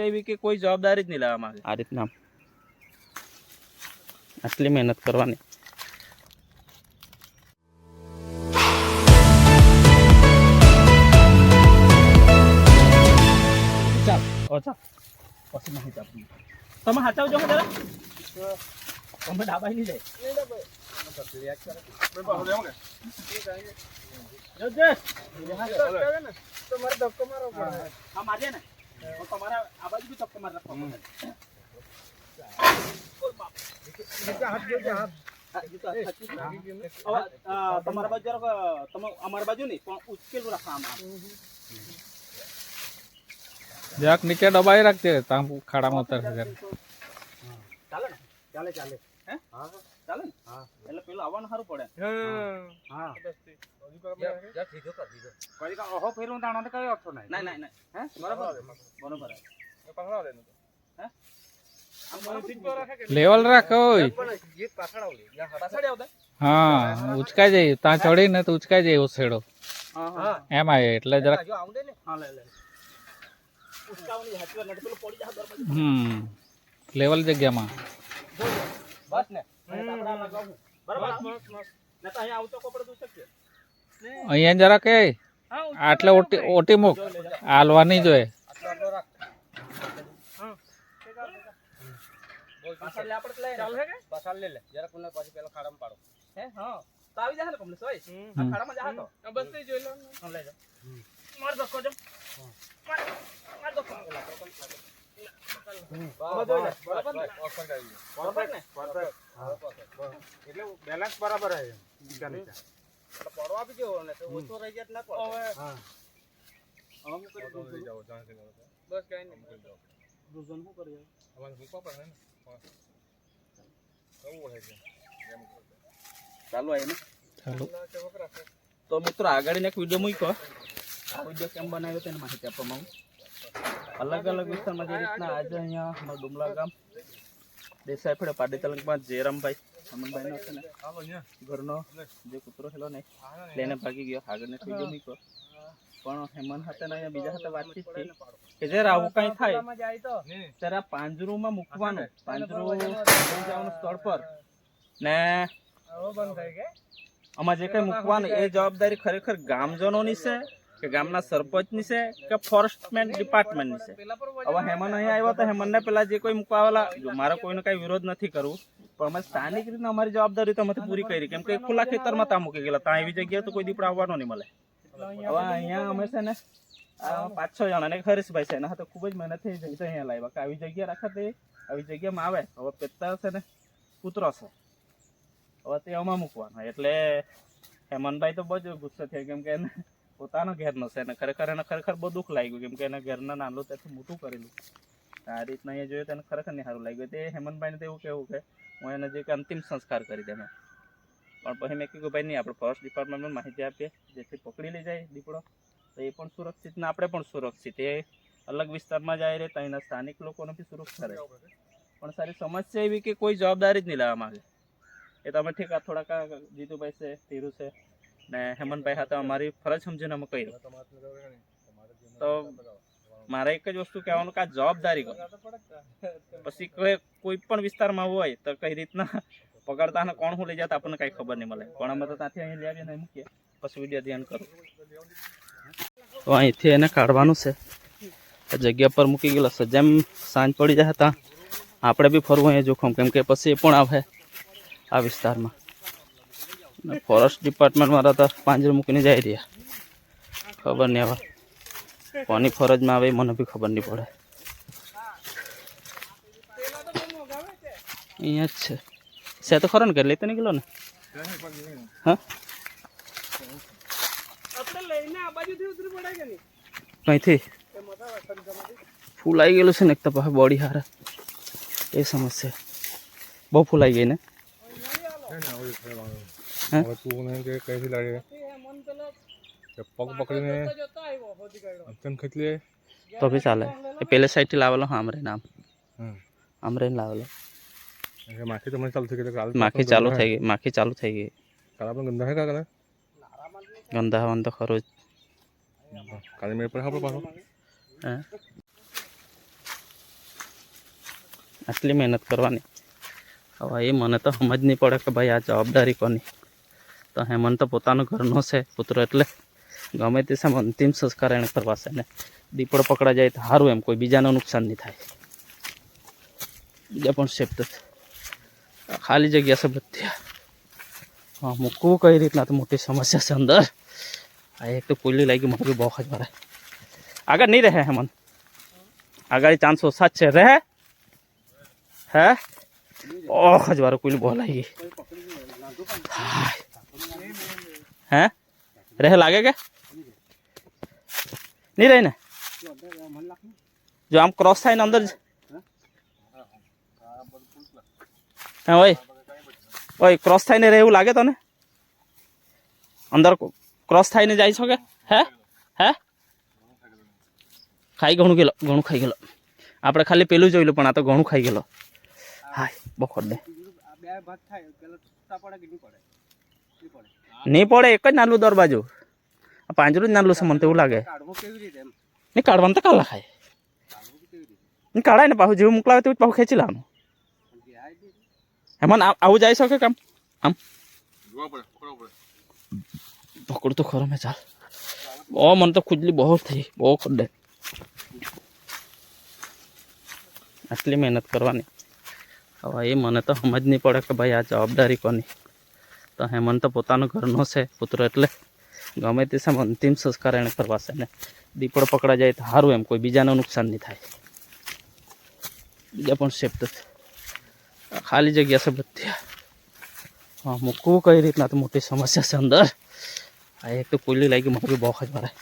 એવી કે કોઈ જવાબદારી જ નહીં લેવા માંગે આ રીતના આટલી મહેનત કરવાની તમે હાચાવજો હો તમે ડાબાઈ નહીં જાય જોજે. હા, મારે ને. તમારા આ બાજુ બી ધક્કો મારે રાખવો પડે. હા, તમારા બાજુ જરાક, તમે અમારા બાજુ નહીં પણ ઉચકેલું રાખવા આમાં. જરાક નીચે દબાઈ રાખજે તામ ખાડામાં ઉતર. ચાલે ને ચાલે ચાલે હે ચાલે ને? એટલે પેલું આવવાનું સારું પડે. હા. કોઈ કા ઓહો ફેરવું તાણો તો કઈ અર્થ નહીં ના ના ના હે? બરાબર બરાબર હે આમ લેવલ રાખ ઓય. હા ઉચકાઈ જાય. ત્યાં ચડીને તો ઉચકાઈ જાય હા એમ આવે એટલે જરા હા લે લે. ઉચકાવની હાચી વાત પડી જાય બરાબર હમ. લેવલ જગ્યામાં. બસ ને. અહીંયા જરા એ આટલે ઓટી ઓટી મૂક. હાલવા નહીં જોઈએ. પાછળ લે આપણે લઈ ચાલ હે કે પાછળ લે લે. જરા કોને પછી પેલો ખાડામાં પાડો. હે? હા. તો આવી જાય ને કમલે સોય. ખાડામાં જા તો બસ જોઈ લો. હા લઈ જાઓ માર દો કોજો માર માર દો એટલે બેલેન્સ બરાબર આવે પડવા આપી દેવો ને તો ઓછો રહી જાય ના પડે હા હવે હું કરી દઉં બસ કઈ નહીં દૂધન શું કરી ચાલુ. આવી ને તો મિત્રો આગળ એક વીડિયો મૂક્યો. આ વીડિયો કેમ બનાવ્યો તેની માહિતી આપવામાં આવું. અલગ અલગ વિસ્તારમાં જે રીતના આજે અહીંયા અમારા ડુમલા ગામ દેસાઈ ફળે પાડી તલંગમાં જયરામભાઈ. અમનભાઈનો છે ને ઘરનો જે કૂતરો હેલો ને લઈને ભાગી ગયો આગળને વીડિયો મૂક્યો પણ હેમંત સાથે ને અહીંયા બીજા સાથે વાતચીત થઈ કે જ્યારે આવું કાંઈ થાય ત્યારે આ પાંજરુંમાં મૂકવાનું પાંજરું જવાનું સ્થળ પર. ને આમાં જે કઈ મૂકવાનું એ જવાબદારી ખરેખર ગામજનોની છે કે ગામના સરપંચની છે કે ફોરેસ્ટમેન ડિપાર્ટમેન્ટની છે? હવે હેમંત અહીંયા આવ્યો તો હેમંતને પેલા જે કોઈ મૂકવા આવેલા જો મારે કોઈનો કઈ વિરોધ નથી કરવું, પણ અમે સ્થાનિક રીતે અમારી જવાબદારી તો અમે પૂરી કરી કેમ કે ખુલ્લા ખેતરમાં ત્યાં મૂકી ગયેલા ત્યાં એવી જગ્યાએ તો કોઈ દીપડા આવવાનો નહીં મળે. હવે અહીંયા અમે છે ને પાંચ છ જણા ને હરીશભાઈ છે એના હાથે ખૂબ જ મહેનત થઈ જાય છે અહીંયા લાવ્યા કે આવી જગ્યા રાખે તે, આવી જગ્યામાં આવે. હવે પેતા છે ને, કૂતરો છે. હવે તે આમાં મૂકવાનો. એટલે હેમંતભાઈ તો બહુ જ ગુસ્સે થયા કેમ કે પોતાનો ઘેરનો છે અને ખરેખર એને ખરેખર બહુ દુઃખ લાગ્યું કેમ કે એના ઘરના નાનું ત્યાંથી મોટું કરેલું. આ રીતના અહીંયા જોયું તો એને ખરેખર નહીં સારું લાગ્યું. તે હેમંતભાઈને તો એવું કહેવું કે હું એને જે કે અંતિમ સંસ્કાર કરી દે એમ. પણ પછી મેં કીધું ભાઈ નહીં, આપણે ફોરેસ્ટ ડિપાર્ટમેન્ટમાં માહિતી આપીએ, જેથી પકડી લઈ જાય દીપડો. તો એ પણ સુરક્ષિત ને આપણે પણ સુરક્ષિત. એ અલગ વિસ્તારમાં જાય રહે ત્યાંના સ્થાનિક લોકોને બી સુરક્ષા રહે. પણ સારી સમસ્યા એવી કે કોઈ જવાબદારી જ નહીં લેવા માંગે. એ તમે ઠીક, આ થોડાક જીતુભાઈ છે, ધીરુ છે ને હેમંતભાઈ હતા અમારી ફરજ સમજીને અમે કહ્યું તો મારે એક જ વસ્તુ કહેવાનું કે આ જવાબદારી કરો. પછી કોઈ પણ વિસ્તારમાં હોય તો કઈ રીતના પકડતા ને કોણ હું લઈ જતા આપણને કઈ ખબર નહીં મળે. પણ અમે તો ત્યાંથી અહીં લઈ આવીને મૂકીએ. પછી વીડિયો ધ્યાન કરો. તો અહીંથી એને કાઢવાનું છે. જગ્યા પર મૂકી ગયેલા છે. જેમ સાંજ પડી જાય હતા આપણે બી ફરવું અહીંયા જોખમ. કેમ કે પછી એ પણ આવે આ વિસ્તારમાં. અને ફોરેસ્ટ ડિપાર્ટમેન્ટમાં તો પાંજર મૂકીને જાય રહ્યા. ખબર નહીં હવે. કોની ફરજમાં આવે મને બી ખબર નહીં પડે. અહીંયા જ છે. સે તો ખરો ને ઘરે લેતો નીકળો ને. હા? કઈથી ફૂલાઈ ગયેલું છે ને એક તો પાસે બોડી હારે. એ સમસ્યા. બહુ ફૂલાઈ ગઈ ને? હવે તું મને કે કઈથી લાગે કે પગ પકડીને અંતન ખેંચી લે તો બી ચાલે એ પેલે સાઈડથી લાવેલો હા આમરે નામ હમ આમરે લાવેલો એટલે માખી તો મને ચાલુ થઈ ગઈ કાલ માખી ચાલુ થઈ ગઈ માખી ચાલુ થઈ ગઈ કાલા પણ ગંદા હે કાકા ગંદા હવાનું તો ખરું જ કાલે મેળ પડે આપણે પાછો હે આટલી મહેનત કરવાની હવે એ મને તો સમજ નહીં પડે કે ભાઈ આ જવાબદારી કોની તો હેમંત તો પોતાનો ઘરનો છે પુત્ર એટલે ગમે તે સામે અંતિમ સંસ્કાર એને કરવા છે ને દીપડો પકડા જાય તો સારું એમ, કોઈ બીજાનું નુકસાન નહીં થાય. બીજા પણ સેફ તો આ ખાલી જગ્યા છે બધી. હા, મૂકવું કઈ રીતના તો મોટી સમસ્યા છે અંદર. આ એક તો કોયલી લાગી મને બી બહુ જ ભરાય આગળ નહીં રહે હેમંત. આગળ ચાન્સ ઓછા જ છે. રહે? હે? ઓહ જ વારો કોઈ બોલાઈ ગઈ. હે. રહે લાગે કે નહીં રહે ને જો આમ ક્રોસ થાય ને અંદર જ હા ઓય ઓય ક્રોસ થઈને રહે એવું લાગે તને અંદર ક્રોસ થઈને જાય છો કે હે હે ખાઈ ઘણું ગયેલો ઘણું ખાઈ ગયેલો આપણે ખાલી પેલું જોયેલું પણ આ તો ઘણું ખાઈ ગયેલો હાય બખોર દે નહીં પડે એક જ નાનું દરવાજો. આ પાંજરું જ નાનું છે મને એવું લાગે. નહીં કાઢવાનું તો કાલા ખાય. નહીં કાઢાય ને પાછું જેવું મોકલાવે તેવું જ પાછું ખેંચી લાવવાનું. એમાં આવું જાય શકે કામ આમ? જોવા પડે પકડવા પડે. પકડ તો ખરો મેં ચાલ. બહુ મને તો ખુજલી બહુ થઈ. બહુ ખડે. આટલી મહેનત કરવાની. હવે એ મને તો સમજ નહીં પડે કે ભાઈ આ જવાબદારી કોની. તો હેમંત તો પોતાનો ઘરનો છે પુત્ર એટલે ગમે તે સામે અંતિમ સંસ્કાર એને કરવા છે. ને દીપડો પકડા જાય તો સારું એમ, કોઈ બીજાનું નુકસાન નહીં થાય. બીજા પણ સેફ તો આ ખાલી જગ્યા છે બધી. હા, મૂકવું કઈ રીતના તો મોટી સમસ્યા છે અંદર. આ એક તો કોયલી લાગી મને બી બહુ જ ભરાય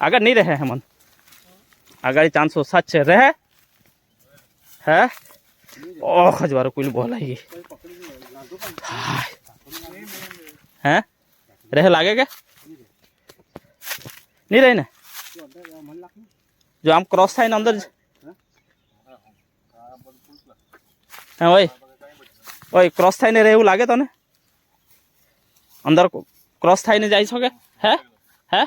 આગળ નહીં રહે હેમંત. આગળ ચાન્સ ઓછા જ છે. રહે? હે? ઓહ જ વારો કોયલી બોલાઈ ગઈ. હે. રહે લાગે કે? નહીં રહી ને? જો આમ ક્રોસ થાય ને અંદર જ. હા, ઓય. ઓય ક્રોસ થઈને રહે એવું લાગે તને? અંદર ક્રોસ થઈને જાય છો કે? હે? હે?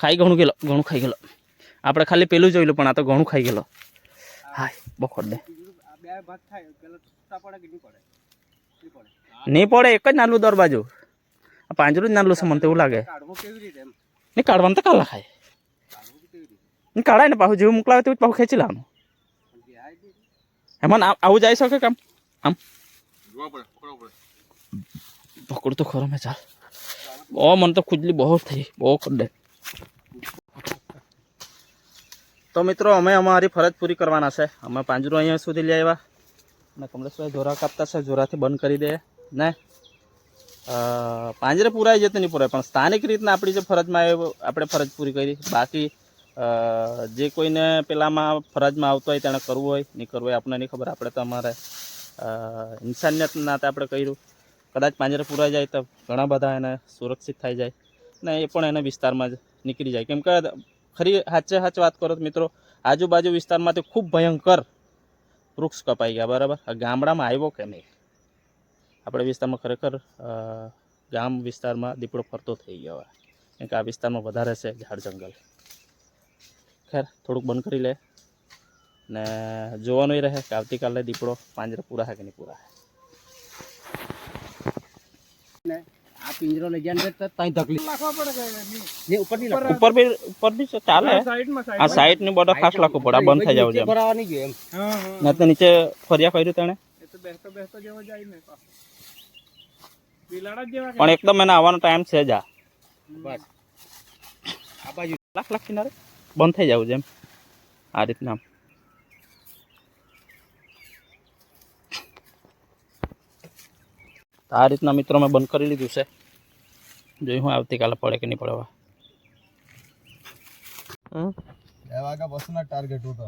ખાઈ ઘણું ગયેલો, ઘણું ખાઈ ગયેલો. આપણે ખાલી પેલું જોયેલું, પણ આ તો ઘણું ખાઈ ગયેલો. હાય, બખોડ દે. નહીં પડે, એક જ નાનું દરવાજો. આ પાંજરું જ નાનું છે, મને તેવું લાગે. નહીં, કાઢવાનું તો કાલા ખાય. નહીં, કાઢાય ને પાછું જેવું મોકલાવે તેવું જ પાછું ખેંચી લાવવાનું એમાં આવું જાય શકે કામ? આમ? પકડ તો ખરો મેં, ચાલ. બહુ મને તો ખુજલી બહુ થઈ. બહુ ખડે. તો મિત્રો, અમે અમારી ફરજ પૂરી કરવાના છે. અમે પાંજરું અહીંયા સુધી લઈ આવ્યા. અને કમલેશભાઈ જોરા કાપતા છે, જોરાથી બંધ કરી દે. ને પાંજરે પુરાઈ જતી નહીં પૂરાય, પણ સ્થાનિક રીતના આપણી જે ફરજમાં આવે આપણે ફરજ પૂરી કરી. બાકી જે કોઈને પેલામાં ફરજમાં આવતો હોય તેણે કરવું હોય, નહીં કરવું હોય, આપણને નહીં ખબર. આપણે તો અમારે ઇન્સાનિયત નાતે આપણે કર્યું. કદાચ પાંજરે પુરાઈ જાય તો ઘણા બધા એને સુરક્ષિત થઈ જાય. ને એ પણ એના વિસ્તારમાં જ નીકળી જાય. કેમ કે, ખરી સાચે સાચ વાત કરો તો મિત્રો, આજુબાજુ વિસ્તારમાંથી ખૂબ ભયંકર વૃક્ષ કપાઈ ગયા, બરાબર? આ ગામડામાં આવ્યો કે નહીં? આપણે વિસ્તારમાં ખરેખર ગામ વિસ્તારમાં દીપડો ફરતો થઈ ગયો કેમ કે આ વિસ્તારમાં વધારે છે ઝાડ જંગલ. ખેર, થોડુંક બંધ કરી લે. ને જોવાનું રહે કે આવતીકાલે દીપડો પાંજરા પૂરા હે કે નહીં પૂરા આ પિંજરો લઈ જાય તો તઈ તકલીફ. ને ઉપરની ઉપર બી ઉપર બી ચાલે. આ સાઈડ ને બોર્ડર ખાસ લાખવું પડે આ બંધ થઈ જવું એમ. ને તો નીચે ફરિયા ફર્યું તેણે. પણ એકદમ એને આવવાનો ટાઈમ છે જ આ. બસ. આ બાજુ. લાખ લાખ કિનારે. બંધ થઈ જવું છે એમ આ રીતના આમ. આ રીતના મિત્રો મેં બંધ કરી લીધું છે. જોઈ હું આવતીકાલે પડે કે નહીં પડવા? હવે. હમ? બે વાગ્યા પછી ટાર્ગેટ હતો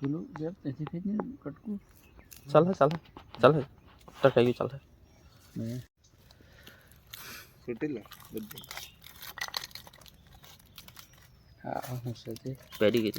પેલું જે તેથી થઈને કટકું? ચાલે ચાલે ચાલે ટકાઈ ગયું ચાલે સુટી લે બધું. હા હું છે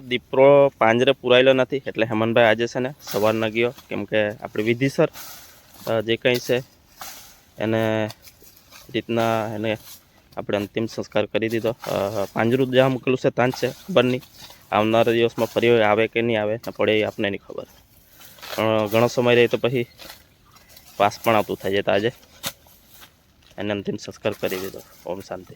દીપડો પાંજરે પુરાયેલો નથી, એટલે હેમંતભાઈ આજે છે ને સવારના ગયો, કેમ કે આપણે વિધિસર જે કંઈ છે, એને રીતના એને આપણે અંતિમ સંસ્કાર કરી દીધો. પાંજરું જ્યાં મૂકેલું છે ત્યાં જ છે, ખબર નહીં, આવનારા દિવસમાં ફરી આવે કે નહીં આવે પડે એ આપને નહીં ખબર. પણ ઘણો સમય રહે તો પછી પાસ પણ આવતું થાય છે તો આજે. એને અંતિમ સંસ્કાર કરી દીધો, ઓમ શાંતિ.